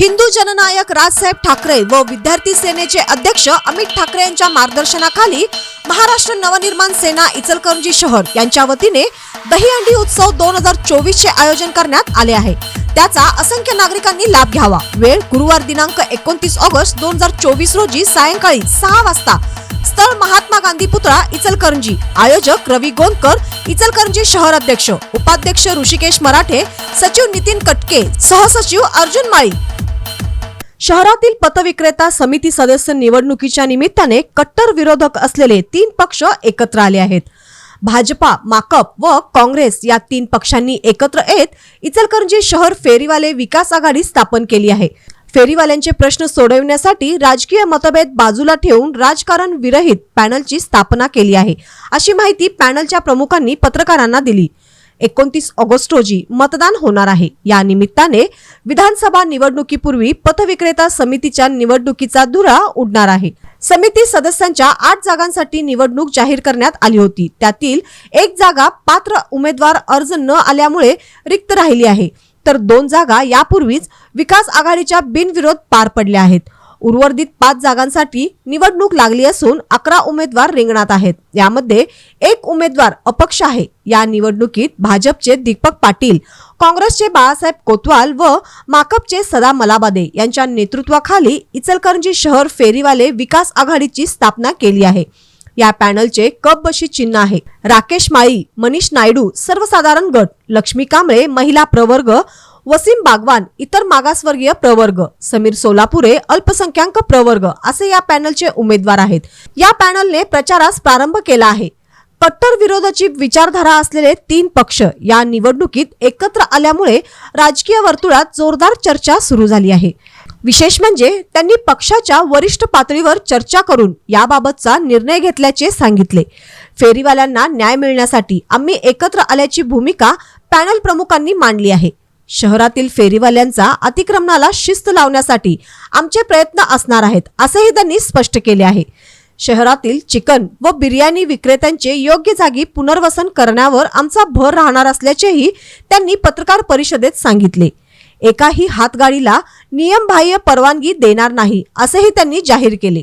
हिंदू जननायक राजसाहेब ठाकरे व विद्यार्थी सेनेचे अध्यक्ष अमित ठाकरे यांच्या मार्गदर्शनाखाली महाराष्ट्र नवनिर्माण सेना इचलकरंजी शहर यांच्या वतीने दहीहंडी उत्सव दोन हजार चोवीस चे आयोजन करण्यात आले आहे. त्याचा असंख्य नागरिकांनी लाभ घ्यावा. वेळ गुरुवार दिनांक एकोणतीस ऑगस्ट दोन हजार चोवीस रोजी सायंकाळी सहा वाजता. स्थळ महात्मा गांधी पुतळा इचलकरंजी. आयोजक रवी गोंदकर इचलकरंजी शहर अध्यक्ष. उपाध्यक्ष ऋषिकेश मराठे सचिव नितीन कटके सहसचिव अर्जुन माळी. शहरातील पतविक्रेता समिती सदस्य निवडणुकीच्या निमित्ताने कट्टर विरोधक असलेले तीन पक्ष एकत्र आले आहेत. भाजपा माकप व काँग्रेस या तीन पक्षांनी एकत्र येत इचलकरंजी शहर फेरीवाले विकास आघाडी स्थापन केली आहे. फेरीवाल्यांचे प्रश्न सोडविण्यासाठी राजकीय मतभेद बाजूला ठेवून राजकारण विरहित पॅनलची स्थापना केली आहे. अशी माहिती पॅनलच्या प्रमुखांनी पत्रकारांना दिली. एकोणतीस ऑगस्ट रोजी मतदान होणार आहे. या निमित्ताने विधानसभा निवडणुकीपूर्वी पथविक्रेता समितीच्या निवडणुकीचा धुरा उडणार आहे. समिती सदस्यांच्या आठ जागांसाठी निवडणूक जाहीर करण्यात आली होती. त्यातील एक जागा पात्र उमेदवार अर्ज न आल्यामुळे रिक्त राहिली आहे. तर दोन जागा यापूर्वीच विकास आघाडीच्या बिनविरोध पार पडल्या आहेत. उर्वरित पाच जागांसाठी निवडणूक लागली असून अकरा उमेदवार रिंगणात आहेत. यामध्ये एक उमेदवार अपक्ष आहे. या निवडणुकीत भाजपचे दीपक पाटील काँग्रेसचे बाळासाहेब कोतवाल व माकपचे सदा मलाबादे यांच्या नेतृत्वाखाली इचलकरंजी शहर फेरीवाले विकास आघाडीची स्थापना केली आहे. या पॅनलचे कप बशी चिन्ह आहे. राकेश माळी मनीष नायडू सर्वसाधारण गट लक्ष्मी कांबळे महिला प्रवर्ग वसीम बागवान इतर मागासवर्गीय प्रवर्ग समीर सोलापुरे अल्पसंख्याक प्रवर्ग असे या पॅनलचे उमेदवार आहेत. या पॅनलने प्रचारास प्रारंभ केला आहे. कट्टर विरोधाची विचारधारा असलेले तीन पक्ष या निवडणुकीत एकत्र आल्यामुळे राजकीय वर्तुळात जोरदार चर्चा सुरू झाली आहे. विशेष म्हणजे त्यांनी पक्षाच्या वरिष्ठ पातळीवर चर्चा करून याबाबतचा निर्णय घेतल्याचे सांगितले. फेरीवाल्यांना न्याय मिळण्यासाठी आम्ही एकत्र आल्याची भूमिका पॅनल प्रमुखांनी मांडली आहे. शहरातील फेरीवाल्यांचा अतिक्रमणाला शिस्त लावण्यासाठी आमचे प्रयत्न असणार आहेत असेही त्यांनी स्पष्ट केले आहे. शहरातील चिकन व बिर्याणी विक्रेत्यांचे योग्य जागी पुनर्वसन करण्यावर आमचा भर राहणार असल्याचेही त्यांनी पत्रकार परिषदेत सांगितले. एकाही हातगाडीला नियमबाह्य परवानगी देणार नाही असेही त्यांनी जाहीर केले.